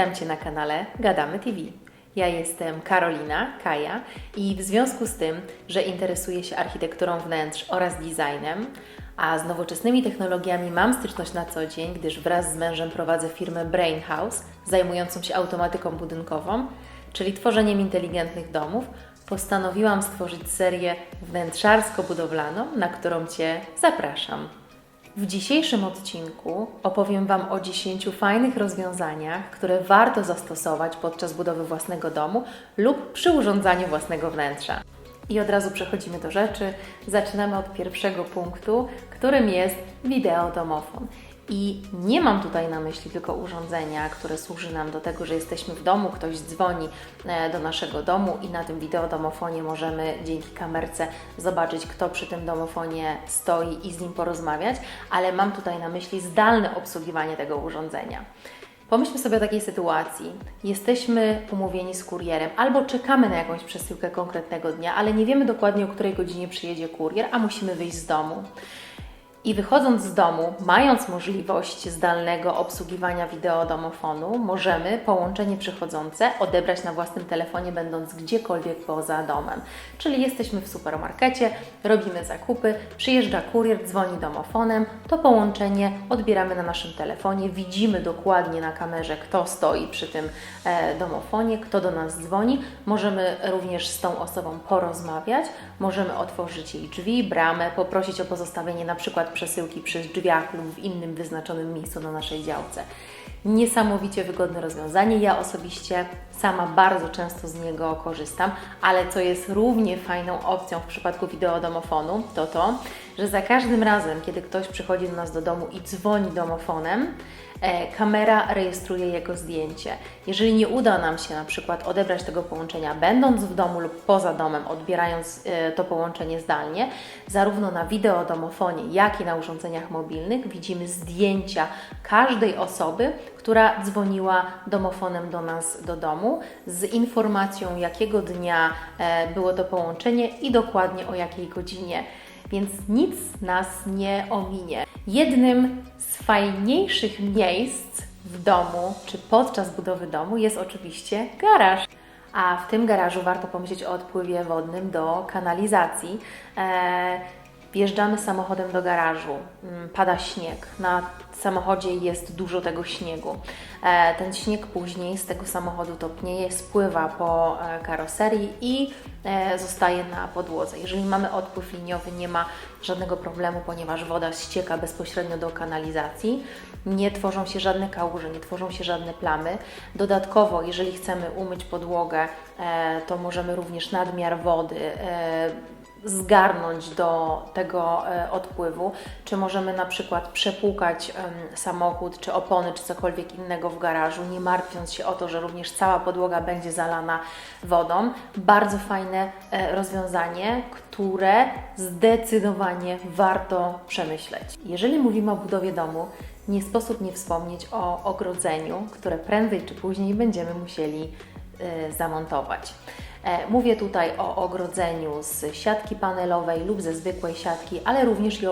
Witam Cię na kanale Gadamy TV. Ja jestem Karolina, Kaja i w związku z tym, że interesuję się architekturą wnętrz oraz designem, a z nowoczesnymi technologiami mam styczność na co dzień, gdyż wraz z mężem prowadzę firmę Brain House zajmującą się automatyką budynkową, czyli tworzeniem inteligentnych domów, postanowiłam stworzyć serię wnętrzarsko-budowlaną, na którą Cię zapraszam. W dzisiejszym odcinku opowiem Wam o 10 fajnych rozwiązaniach, które warto zastosować podczas budowy własnego domu lub przy urządzaniu własnego wnętrza. I od razu przechodzimy do rzeczy. Zaczynamy od pierwszego punktu, którym jest wideodomofon. I nie mam tutaj na myśli tylko urządzenia, które służy nam do tego, że jesteśmy w domu, ktoś dzwoni e, do naszego domu i na tym wideodomofonie możemy dzięki kamerce zobaczyć, kto przy tym domofonie stoi i z nim porozmawiać, ale mam tutaj na myśli zdalne obsługiwanie tego urządzenia. Pomyślmy sobie o takiej sytuacji. Jesteśmy umówieni z kurierem albo czekamy na jakąś przesyłkę konkretnego dnia, ale nie wiemy dokładnie o której godzinie przyjedzie kurier, a musimy wyjść z domu. I wychodząc z domu, mając możliwość zdalnego obsługiwania wideodomofonu, możemy połączenie przychodzące odebrać na własnym telefonie, będąc gdziekolwiek poza domem. Czyli jesteśmy w supermarkecie, robimy zakupy, przyjeżdża kurier, dzwoni domofonem, to połączenie odbieramy na naszym telefonie, widzimy dokładnie na kamerze, kto stoi przy tym e, domofonie, kto do nas dzwoni. Możemy również z tą osobą porozmawiać, możemy otworzyć jej drzwi, bramę, poprosić o pozostawienie na przykład przesyłki przy drzwiach lub w innym wyznaczonym miejscu na naszej działce. Niesamowicie wygodne rozwiązanie. Ja osobiście sama bardzo często z niego korzystam, ale co jest równie fajną opcją w przypadku wideodomofonu, to to, że za każdym razem, kiedy ktoś przychodzi do nas do domu i dzwoni domofonem, kamera rejestruje jego zdjęcie. Jeżeli nie uda nam się na przykład odebrać tego połączenia będąc w domu lub poza domem, odbierając e, to połączenie zdalnie, zarówno na wideodomofonie, jak i na urządzeniach mobilnych widzimy zdjęcia każdej osoby, która dzwoniła domofonem do nas do domu z informacją, jakiego dnia e, było to połączenie i dokładnie o jakiej godzinie. Więc nic nas nie ominie. Jednym z fajniejszych miejsc w domu czy podczas budowy domu jest oczywiście garaż. A w tym garażu warto pomyśleć o odpływie wodnym do kanalizacji. E, Wjeżdżamy samochodem do garażu, mm, pada śnieg, na samochodzie jest dużo tego śniegu. E, Ten śnieg później z tego samochodu topnieje, spływa po e, karoserii i e, zostaje na podłodze. Jeżeli mamy odpływ liniowy, nie ma żadnego problemu, ponieważ woda ścieka bezpośrednio do kanalizacji. Nie tworzą się żadne kałuże, nie tworzą się żadne plamy. Dodatkowo, jeżeli chcemy umyć podłogę, to możemy również nadmiar wody zgarnąć do tego e, odpływu, czy możemy na przykład przepłukać samochód, czy opony, czy cokolwiek innego w garażu, nie martwiąc się o to, że również cała podłoga będzie zalana wodą. Bardzo fajne e, rozwiązanie, które zdecydowanie warto przemyśleć. Jeżeli mówimy o budowie domu, nie sposób nie wspomnieć o ogrodzeniu, które prędzej czy później będziemy musieli e, zamontować. E, Mówię tutaj o ogrodzeniu z siatki panelowej lub ze zwykłej siatki, ale również i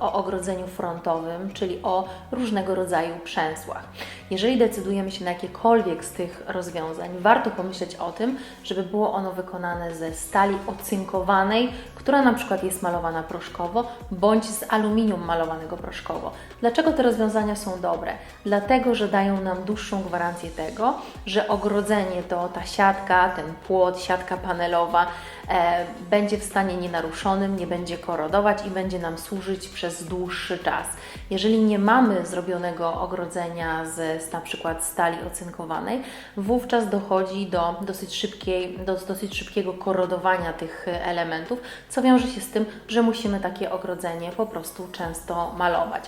o ogrodzeniu frontowym, czyli o różnego rodzaju przęsłach. Jeżeli decydujemy się na jakiekolwiek z tych rozwiązań, warto pomyśleć o tym, żeby było ono wykonane ze stali ocynkowanej, która na przykład jest malowana proszkowo, bądź z aluminium malowanego proszkowo. Dlaczego te rozwiązania są dobre? Dlatego, że dają nam dłuższą gwarancję tego, że ogrodzenie to ta siatka, ten płot, siatka panelowa e, będzie w stanie nienaruszonym, nie będzie korodować i będzie nam służyć przez dłuższy czas. Jeżeli nie mamy zrobionego ogrodzenia z, z na przykład stali ocynkowanej, wówczas dochodzi do dosyć, szybkiej, do dosyć szybkiego korodowania tych elementów, co wiąże się z tym, że musimy takie ogrodzenie po prostu często malować.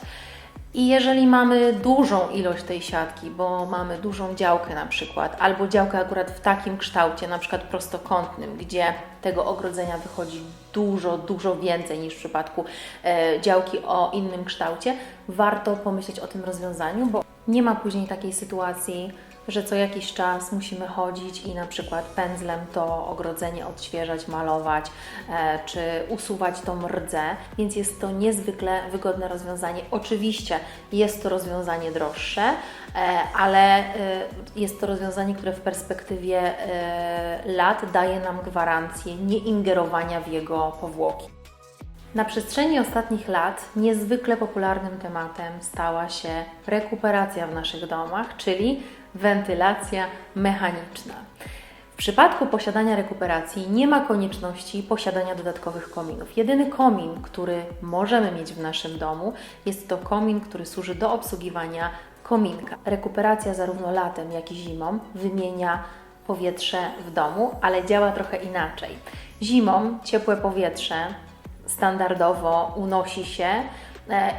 I jeżeli mamy dużą ilość tej siatki, bo mamy dużą działkę na przykład, albo działkę akurat w takim kształcie, na przykład prostokątnym, gdzie tego ogrodzenia wychodzi dużo, dużo więcej niż w przypadku e, działki o innym kształcie, warto pomyśleć o tym rozwiązaniu, bo nie ma później takiej sytuacji, że co jakiś czas musimy chodzić i na przykład pędzlem to ogrodzenie odświeżać, malować e, czy usuwać tą rdzę, więc jest to niezwykle wygodne rozwiązanie. Oczywiście jest to rozwiązanie droższe, e, ale e, jest to rozwiązanie, które w perspektywie lat daje nam gwarancję nieingerowania w jego powłoki. Na przestrzeni ostatnich lat niezwykle popularnym tematem stała się rekuperacja w naszych domach, czyli wentylacja mechaniczna. W przypadku posiadania rekuperacji nie ma konieczności posiadania dodatkowych kominów. Jedyny komin, który możemy mieć w naszym domu, jest to komin, który służy do obsługiwania kominka. Rekuperacja zarówno latem, jak i zimą wymienia powietrze w domu, ale działa trochę inaczej. Zimą ciepłe powietrze standardowo unosi się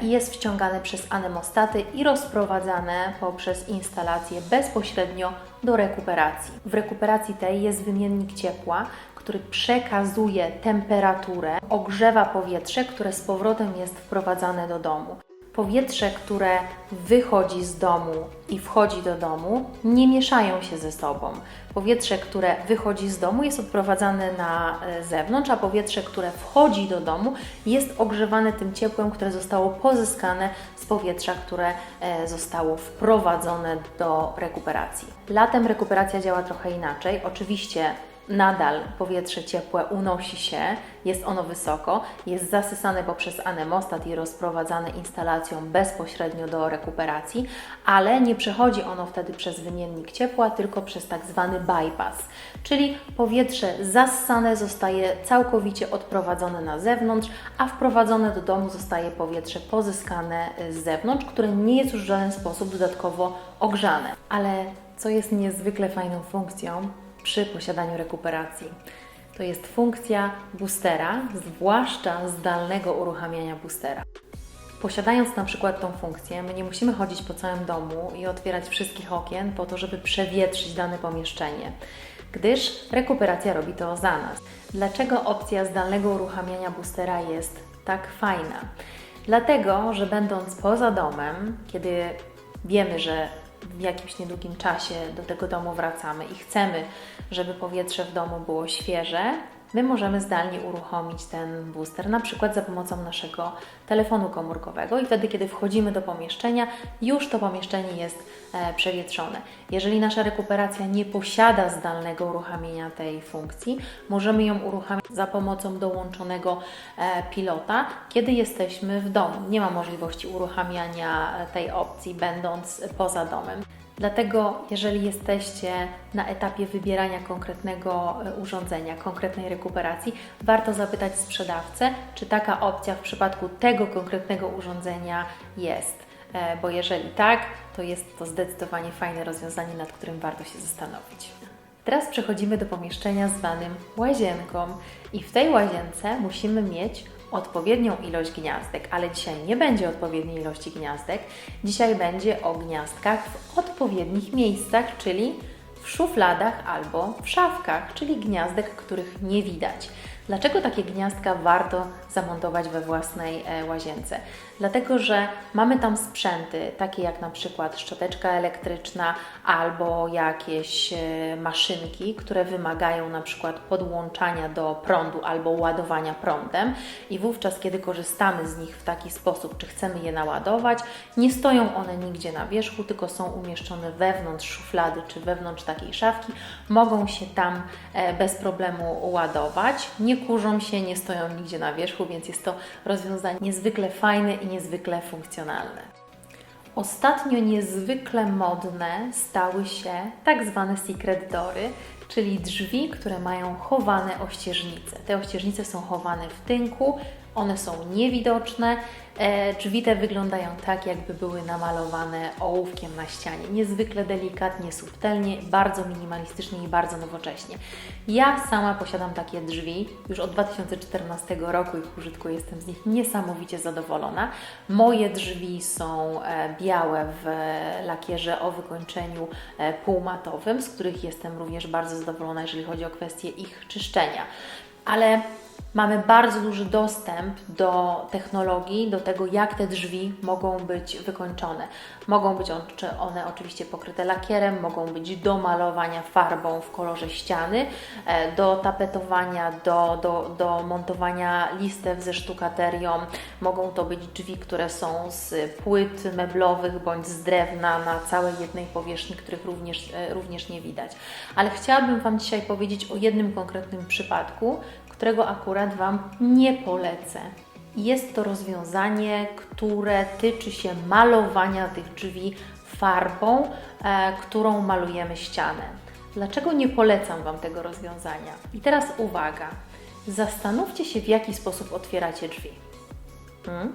i jest wciągane przez anemostaty i rozprowadzane poprzez instalację bezpośrednio do rekuperacji. W rekuperacji tej jest wymiennik ciepła, który przekazuje temperaturę, ogrzewa powietrze, które z powrotem jest wprowadzane do domu. Powietrze, które wychodzi z domu i wchodzi do domu, nie mieszają się ze sobą. Powietrze, które wychodzi z domu, jest odprowadzane na e, zewnątrz, a powietrze, które wchodzi do domu, jest ogrzewane tym ciepłem, które zostało pozyskane z powietrza, które e, zostało wprowadzone do rekuperacji. Latem rekuperacja działa trochę inaczej. Oczywiście nadal powietrze ciepłe unosi się, jest ono wysoko, jest zasysane poprzez anemostat i rozprowadzane instalacją bezpośrednio do rekuperacji, ale nie przechodzi ono wtedy przez wymiennik ciepła, tylko przez tak zwany bypass, czyli powietrze zassane zostaje całkowicie odprowadzone na zewnątrz, a wprowadzone do domu zostaje powietrze pozyskane z zewnątrz, które nie jest już w żaden sposób dodatkowo ogrzane. Ale co jest niezwykle fajną funkcją, przy posiadaniu rekuperacji. To jest funkcja boostera, zwłaszcza zdalnego uruchamiania boostera. Posiadając na przykład tą funkcję, my nie musimy chodzić po całym domu i otwierać wszystkich okien po to, żeby przewietrzyć dane pomieszczenie, gdyż rekuperacja robi to za nas. Dlaczego opcja zdalnego uruchamiania boostera jest tak fajna? Dlatego, że będąc poza domem, kiedy wiemy, że w jakimś niedługim czasie do tego domu wracamy i chcemy, żeby powietrze w domu było świeże, my możemy zdalnie uruchomić ten booster, na przykład za pomocą naszego telefonu komórkowego i wtedy, kiedy wchodzimy do pomieszczenia, już to pomieszczenie jest e, przewietrzone. Jeżeli nasza rekuperacja nie posiada zdalnego uruchamiania tej funkcji, możemy ją uruchamiać za pomocą dołączonego e, pilota, kiedy jesteśmy w domu. Nie ma możliwości uruchamiania tej opcji, będąc poza domem. Dlatego, jeżeli jesteście na etapie wybierania konkretnego e, urządzenia, konkretnej rekuperacji, warto zapytać sprzedawcę, czy taka opcja w przypadku tego konkretnego urządzenia jest. E, bo jeżeli tak, to jest to zdecydowanie fajne rozwiązanie, nad którym warto się zastanowić. Teraz przechodzimy do pomieszczenia zwanym łazienką, i w tej łazience musimy mieć odpowiednią ilość gniazdek, ale dzisiaj nie będzie odpowiedniej ilości gniazdek. Dzisiaj będzie o gniazdkach w odpowiednich miejscach, czyli w szufladach albo w szafkach, czyli gniazdek, których nie widać. Dlaczego takie gniazdka warto zamontować we własnej e, łazience? Dlatego, że mamy tam sprzęty, takie jak na przykład szczoteczka elektryczna albo jakieś e, maszynki, które wymagają na przykład podłączania do prądu albo ładowania prądem i wówczas, kiedy korzystamy z nich w taki sposób, czy chcemy je naładować, nie stoją one nigdzie na wierzchu, tylko są umieszczone wewnątrz szuflady czy wewnątrz takiej szafki, mogą się tam e, bez problemu ładować, nie kurzą się, nie stoją nigdzie na wierzchu, więc jest to rozwiązanie niezwykle fajne i niezwykle funkcjonalne. Ostatnio niezwykle modne stały się tak zwane secret dory, czyli drzwi, które mają chowane ościeżnice. Te ościeżnice są chowane w tynku, one są niewidoczne. E, drzwi te wyglądają tak, jakby były namalowane ołówkiem na ścianie. Niezwykle delikatnie, subtelnie, bardzo minimalistycznie i bardzo nowocześnie. Ja sama posiadam takie drzwi już od 2014 roku ich użytkuję, jestem z nich niesamowicie zadowolona. Moje drzwi są e, białe w lakierze o wykończeniu e, półmatowym, z których jestem również bardzo zadowolona, jeżeli chodzi o kwestię ich czyszczenia. Ale mamy bardzo duży dostęp do technologii, do tego, jak te drzwi mogą być wykończone. Mogą być on- one oczywiście pokryte lakierem, mogą być do malowania farbą w kolorze ściany, e, do tapetowania, do, do, do montowania listew ze sztukaterią. Mogą to być drzwi, które są z płyt meblowych bądź z drewna na całej jednej powierzchni, których również, e, również nie widać. Ale chciałabym Wam dzisiaj powiedzieć o jednym konkretnym przypadku, którego akurat Wam nie polecę. Jest to rozwiązanie, które tyczy się malowania tych drzwi farbą, e, którą malujemy ścianę. Dlaczego nie polecam Wam tego rozwiązania? I teraz uwaga. Zastanówcie się, w jaki sposób otwieracie drzwi. Hmm?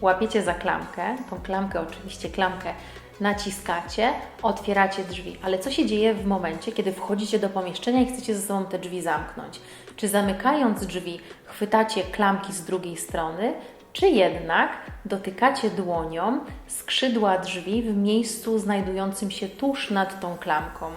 Łapiecie za klamkę, tą klamkę, oczywiście klamkę naciskacie, otwieracie drzwi. Ale co się dzieje w momencie, kiedy wchodzicie do pomieszczenia i chcecie ze sobą te drzwi zamknąć? Czy zamykając drzwi, chwytacie klamki z drugiej strony, czy jednak dotykacie dłonią skrzydła drzwi w miejscu znajdującym się tuż nad tą klamką?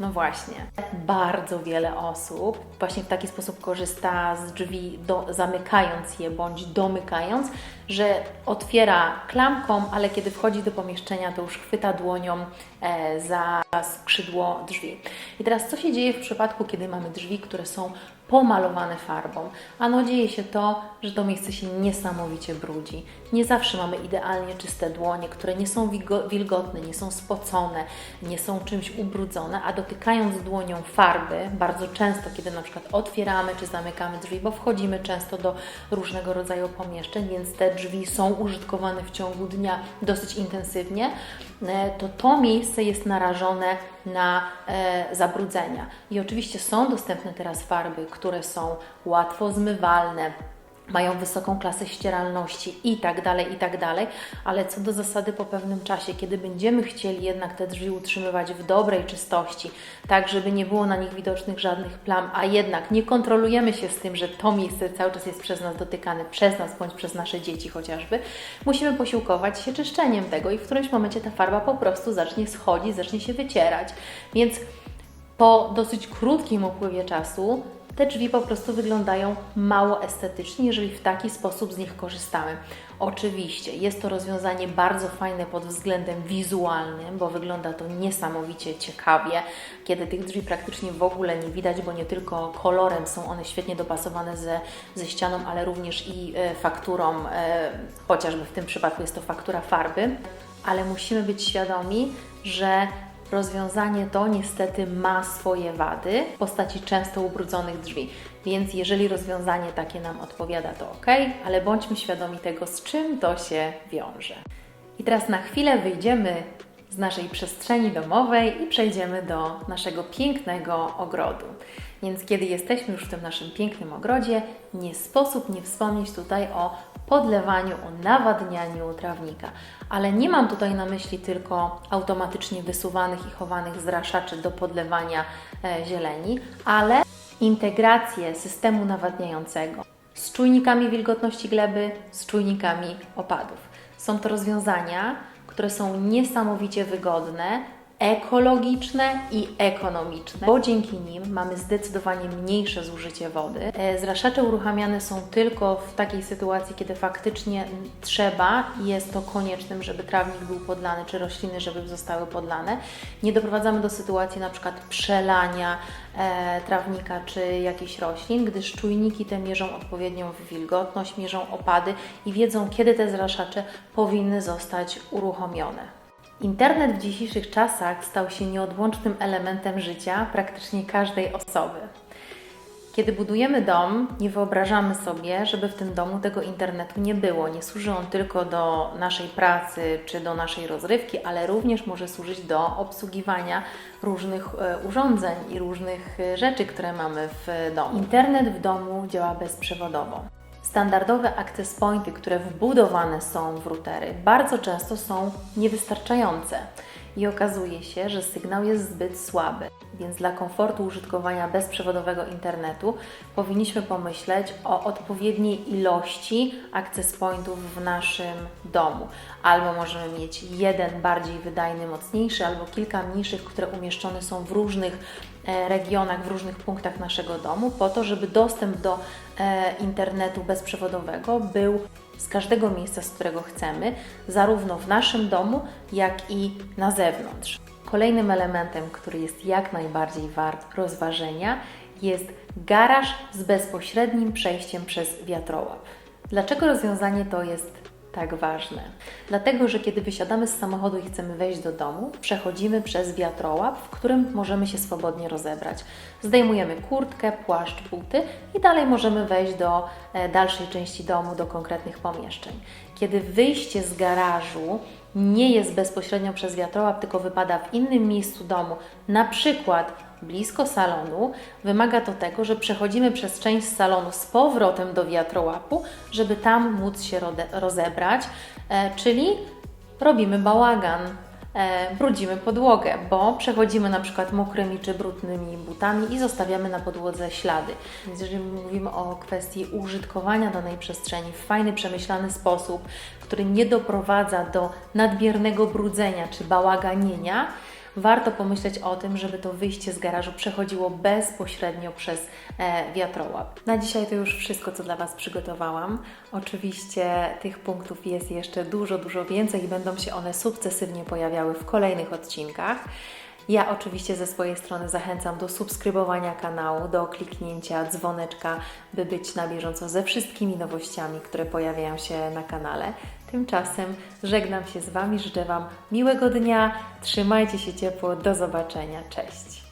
No właśnie. Bardzo wiele osób właśnie w taki sposób korzysta z drzwi, do, zamykając je bądź domykając, że otwiera klamką, ale kiedy wchodzi do pomieszczenia, to już chwyta dłonią e, za skrzydło drzwi. I teraz co się dzieje w przypadku, kiedy mamy drzwi, które są pomalowane farbą? Ano dzieje się to, że to miejsce się niesamowicie brudzi. Nie zawsze mamy idealnie czyste dłonie, które nie są wilgotne, nie są spocone, nie są czymś ubrudzone, a dotykając dłonią farby, bardzo często, kiedy na przykład otwieramy czy zamykamy drzwi, bo wchodzimy często do różnego rodzaju pomieszczeń, więc te drzwi są użytkowane w ciągu dnia dosyć intensywnie, e, to to miejsce jest narażone na e, zabrudzenia. I oczywiście są dostępne teraz farby, które są łatwo zmywalne, mają wysoką klasę ścieralności i tak dalej, i tak dalej, ale co do zasady po pewnym czasie, kiedy będziemy chcieli jednak te drzwi utrzymywać w dobrej czystości, tak żeby nie było na nich widocznych żadnych plam, a jednak nie kontrolujemy się z tym, że to miejsce cały czas jest przez nas dotykane, przez nas bądź przez nasze dzieci chociażby, musimy posiłkować się czyszczeniem tego i w którymś momencie ta farba po prostu zacznie schodzić, zacznie się wycierać. Więc po dosyć krótkim upływie czasu te drzwi po prostu wyglądają mało estetycznie, jeżeli w taki sposób z nich korzystamy. Oczywiście jest to rozwiązanie bardzo fajne pod względem wizualnym, bo wygląda to niesamowicie ciekawie, kiedy tych drzwi praktycznie w ogóle nie widać, bo nie tylko kolorem są one świetnie dopasowane ze, ze ścianą, ale również i e, fakturą, e, chociażby w tym przypadku jest to faktura farby, ale musimy być świadomi, że Rozwiązanie to niestety ma swoje wady w postaci często ubrudzonych drzwi. Więc jeżeli rozwiązanie takie nam odpowiada, to ok, ale bądźmy świadomi tego, z czym to się wiąże. I teraz na chwilę wyjdziemy z naszej przestrzeni domowej i przejdziemy do naszego pięknego ogrodu. Więc kiedy jesteśmy już w tym naszym pięknym ogrodzie, nie sposób nie wspomnieć tutaj o podlewaniu, o nawadnianiu trawnika. Ale nie mam tutaj na myśli tylko automatycznie wysuwanych i chowanych zraszaczy do podlewania e, zieleni, ale integrację systemu nawadniającego z czujnikami wilgotności gleby, z czujnikami opadów. Są to rozwiązania, które są niesamowicie wygodne, ekologiczne i ekonomiczne, bo dzięki nim mamy zdecydowanie mniejsze zużycie wody. E, Zraszacze uruchamiane są tylko w takiej sytuacji, kiedy faktycznie trzeba i jest to koniecznym, żeby trawnik był podlany, czy rośliny, żeby zostały podlane. Nie doprowadzamy do sytuacji na przykład przelania e, trawnika czy jakichś roślin, gdyż czujniki te mierzą odpowiednią wilgotność, mierzą opady i wiedzą, kiedy te zraszacze powinny zostać uruchomione. Internet w dzisiejszych czasach stał się nieodłącznym elementem życia praktycznie każdej osoby. Kiedy budujemy dom, nie wyobrażamy sobie, żeby w tym domu tego internetu nie było. Nie służy on tylko do naszej pracy czy do naszej rozrywki, ale również może służyć do obsługiwania różnych e, urządzeń i różnych e, rzeczy, które mamy w domu. Internet w domu działa bezprzewodowo. Standardowe access pointy, które wbudowane są w routery, bardzo często są niewystarczające i okazuje się, że sygnał jest zbyt słaby. Więc dla komfortu użytkowania bezprzewodowego internetu powinniśmy pomyśleć o odpowiedniej ilości access pointów w naszym domu. Albo możemy mieć jeden bardziej wydajny, mocniejszy, albo kilka mniejszych, które umieszczone są w różnych regionach, w różnych punktach naszego domu, po to, żeby dostęp do e, internetu bezprzewodowego był z każdego miejsca, z którego chcemy, zarówno w naszym domu, jak i na zewnątrz. Kolejnym elementem, który jest jak najbardziej wart rozważenia, jest garaż z bezpośrednim przejściem przez wiatrołap. Dlaczego rozwiązanie to jest tak ważne? Dlatego, że kiedy wysiadamy z samochodu i chcemy wejść do domu, przechodzimy przez wiatrołap, w którym możemy się swobodnie rozebrać. Zdejmujemy kurtkę, płaszcz, buty i dalej możemy wejść do e, dalszej części domu, do konkretnych pomieszczeń. Kiedy wyjście z garażu nie jest bezpośrednio przez wiatrołap, tylko wypada w innym miejscu domu, na przykład blisko salonu, wymaga to tego, że przechodzimy przez część salonu z powrotem do wiatrołapu, żeby tam móc się rozebrać, e, czyli robimy bałagan. E, brudzimy podłogę, bo przechodzimy na przykład mokrymi czy brudnymi butami i zostawiamy na podłodze ślady. Więc jeżeli mówimy o kwestii użytkowania danej przestrzeni w fajny, przemyślany sposób, który nie doprowadza do nadmiernego brudzenia czy bałaganienia, warto pomyśleć o tym, żeby to wyjście z garażu przechodziło bezpośrednio przez e, wiatrołap. Na dzisiaj to już wszystko, co dla Was przygotowałam. Oczywiście tych punktów jest jeszcze dużo, dużo więcej i będą się one sukcesywnie pojawiały w kolejnych odcinkach. Ja oczywiście ze swojej strony zachęcam do subskrybowania kanału, do kliknięcia dzwoneczka, by być na bieżąco ze wszystkimi nowościami, które pojawiają się na kanale. Tymczasem żegnam się z Wami, życzę Wam miłego dnia, trzymajcie się ciepło, do zobaczenia, cześć!